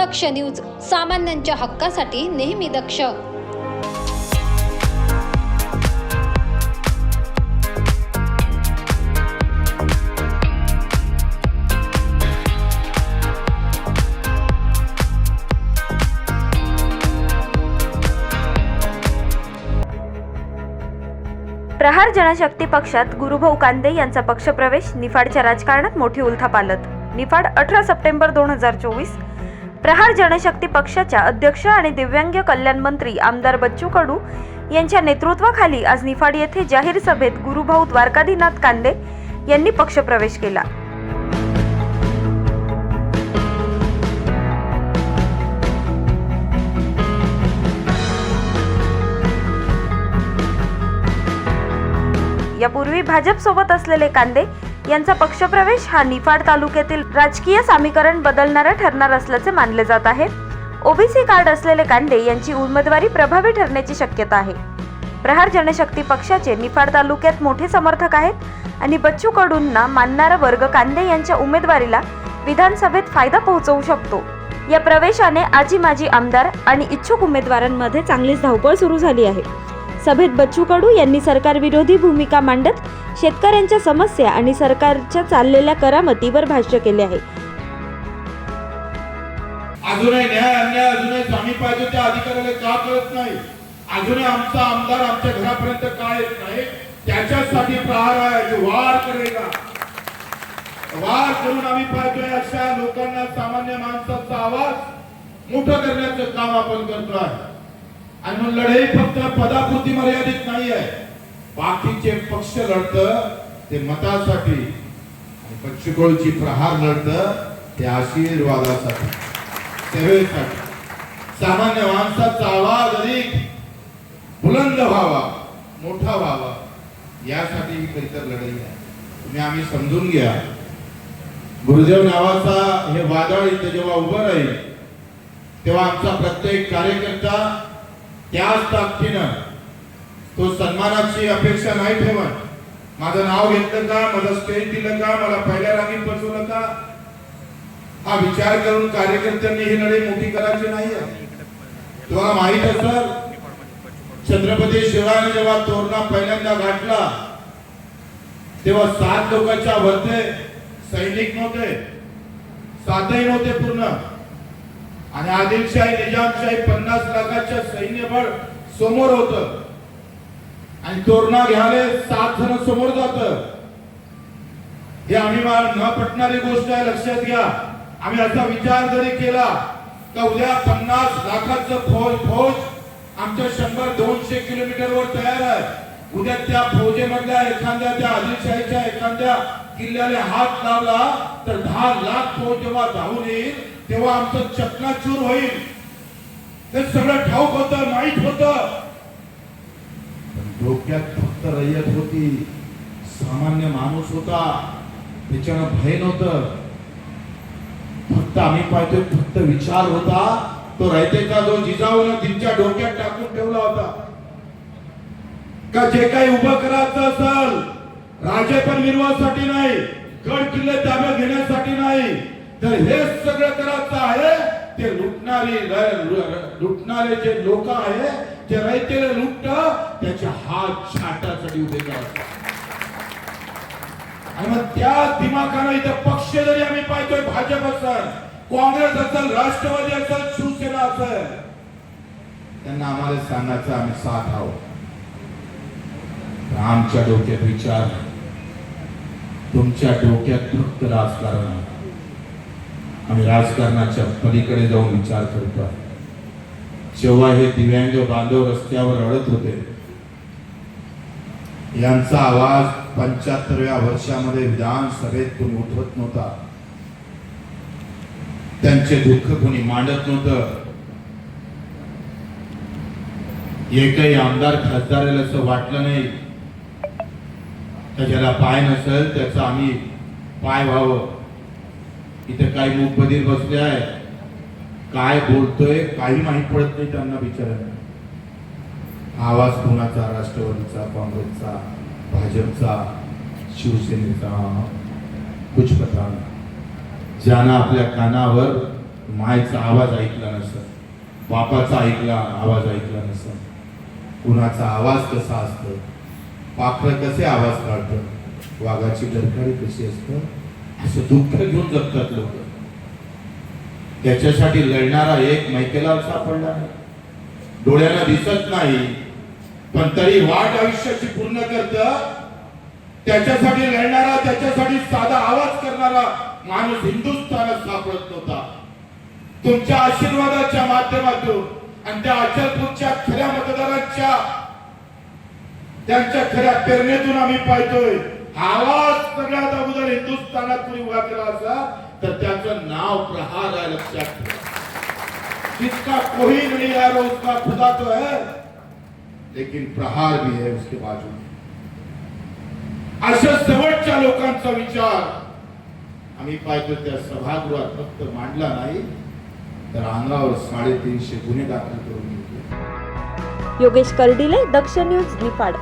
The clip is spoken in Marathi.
दक्ष न्यूज सामान्यांच्या हक्कासाठी नेहमी दक्ष. प्रहार जनशक्ती पक्षात गुरुभाऊ कांदे यांचा पक्षप्रवेश निफाडच्या राजकारणात मोठी उलथापालत निफाड अठरा सप्टेंबर दोन हजार चोवीस प्रहार जनशक्ती पक्षाच्या अध्यक्ष आणि दिव्यांग कल्याण मंत्री आमदार बच्चू कडू यांच्या नेतृत्वाखाली आज निफाड येथे जाहीर सभेत गुरुभाऊ द्वारकाधीनाथ कांदे यांनी पक्षप्रवेश केला. यापूर्वी भाजप सोबत असलेले कांदे यांचा पक्षप्रवेश हा निफाड तालुक्यातील राजकीय समीकरण बदलणारा ठरणार असल्याचे मानले जात आहे. ओबीसी कार्ड असलेले कांदे यांची उमेदवारी प्रभावी ठरण्याची शक्यता आहे. प्रहार जनशक्ती पक्षाचे निफाड तालुक्यात मोठे समर्थक आहेत आणि बच्चू कडूंना मानणारा वर्ग कांदे यांच्या उमेदवारीला विधानसभेत फायदा पोहोचवू शकतो. या प्रवेशाने आजी माजी आमदार आणि इच्छुक उमेदवारांमध्ये चांगलीच धावपळ सुरू झाली आहे. सभेत बच्चू कडू यांनी सरकारविरोधी भूमिका मांडत शेतकऱ्यांच्या समस्या आणि सरकारच्या चाललेल्या करामतीवर भाष्य केले आहे. अजूनही न्याय अन्याय अजूनही आम्ही पाहिजे त्या अधिकाऱ्याला का कळत नाही? अजूनही आमचा आमदार आमच्या घरापर्यंत का येत नाही? त्याच्यासाठी प्रहार आहे वार करेगा. वार करून आम्ही पाहतोय अशा लोकांना सामान्य माणसाचा आवाज मोठं करण्याचं काम आपण करतो आहे आणि मग लढाई फक्त पदापुरती मर्यादित नाही आहे बाकीचे पक्ष लढत ते मतासाठी. आणि प्रहार लढत ते आशीर्वादासाठी. सेवेसाठी सामान्य माणसाचा आवाज अधिक बुलंद व्हावा मोठा व्हावा यासाठी ही खरीतर लढाई आहे. तुम्ही आम्ही समजून घ्या. गुरुदेव नावाचा हे वादळ इथे जेव्हा उभं राहील तेव्हा आमचा प्रत्येक कार्यकर्ता त्याच ताकदीनं तो सन्मानाची अपेक्षा नाही ठेवत. माझं नाव घेतलं का? मला स्टेज दिलं का? मला पहिल्या रांगीत बसवलं का? हा विचार करून कार्यकर्त्यांनी ही लढाई मोठी करायची नाही तुम्हाला माहीत असल छत्रपती शिवरायाने जेव्हा तोरणा पहिल्यांदा गाठला तेव्हा सात लोकांच्या वरते सैनिक नव्हते. सातही नव्हते पूर्ण. आणि आदिलशाही निजामशाही पन्नास लाखाच्या सैन्यबळ समोर होत. आणि तोरणा घ्यायला सात जण समोर जात. हे आम्ही न पटणारी गोष्ट आहे लक्षात घ्या. आम्ही असा विचार जरी केला तर उद्या पन्नास लाखाचं फौज फौज आमच्या शंभर दोनशे किलोमीटर वर तयार आहे. उद्या त्या फौजेमधल्या एखाद्या त्या आदिलशाहीच्या एखाद्या किल्ल्याला हात लावला तर दहा लाख फौज जेव्हा धावून येईल तेव्हा आमचं चकनाचूर होईल. ते सगळं ठाऊक होतं माहीत होतं. डोक्यात फक्त रयत होती. सामान्य माणूस होता. त्याच्यानं भय नव्हतं. फक्त आम्ही पाहतो फक्त विचार होता. तो रयतेचा जो जिजाऊन तिच्या डोक्यात टाकून ठेवला होता. का जे काही उभं करायचं असेल राजे पण निर्वाहासाठी नाही गड किल्ले ताब्यात घेण्यासाठी नाही तर हे सगळं करायचं आहे ते लुटणारी लुटणारे जे लोक आहे ते रयतेला लुटत छाटासाठी उभे आणि मग त्या दिमाखानं इथं पक्ष जरी आम्ही पाहतोय भाजप असेल काँग्रेस असेल राष्ट्रवादी असेल शिवसेना असेल त्यांना आम्हाला सांगायचं आम्ही साथ आहोत. आमच्या डोक्यात विचार तुमच्या डोक्यात फक्त राजकारण आम्ही राजकारणाच्या पलीकडे जाऊन विचार करतो जेव्हा हे दिव्यांग बांधव रस्त्यावर रडत होते यांचा आवाज पंच्याहत्तरव्या वर्षामध्ये विधानसभेतून उठवत नव्हता. त्यांचे दुःख कोणी मांडत नव्हतं. एकही आमदार खासदाराला असं वाटलं नाही तर ज्याला पाय नसेल त्याचा आम्ही पाय व्हावं. इथे काही मूकबधीर बसले आहे काय बोलतोय काही माहीत पडत नाही त्यांना विचारायला आवाज कोणाचा? राष्ट्रवादीचा काँग्रेसचा भाजपचा शिवसेनेचा? कुछ पता ज्यानं आपल्या कानावर मायचा आवाज ऐकला नसत बापाचा ऐकला आवाज ऐकला नसत कुणाचा आवाज कसा असतो पाखरं कसे आवाज काढतं वाघाची डरकाळी कशी असतं असं दुःख घेऊन जगतात लोक. त्याच्यासाठी लढणारा एक मैकेला सापडला नाही डोळ्याला दिसत नाही. पण तरी वाट आयुष्याची पूर्ण करत. त्याच्यासाठी लढणारा त्याच्यासाठी साधा आवाज करणारा माणूस हिंदुस्थानात सापडत नव्हता. तुमच्या आशीर्वादाच्या माध्यमातून आणि त्या अचलपूरच्या खऱ्या मतदारांच्या त्यांच्या खऱ्या प्रेरणेतून आम्ही पाहतोय हा आवाज सगळ्यात अगोदर हिंदुस्थानात कोणी उभा केला असा तर त्याचं नाव प्रहार आहे लक्षात ठेवा. जिसका कोई नहीं है वो उसका खुदा तो है। लेकिन प्रहार भी है उसके बाजू में। अशा शेवटच्या लोकांचा विचार। आम्ही पाहतो त्या सभागृहात फक्त मांडला नाही तर अंगावर साडेतीनशे गुन्हे दाखल करून घेतले. योगेश कर्डिले दक्ष न्यूज निफाड.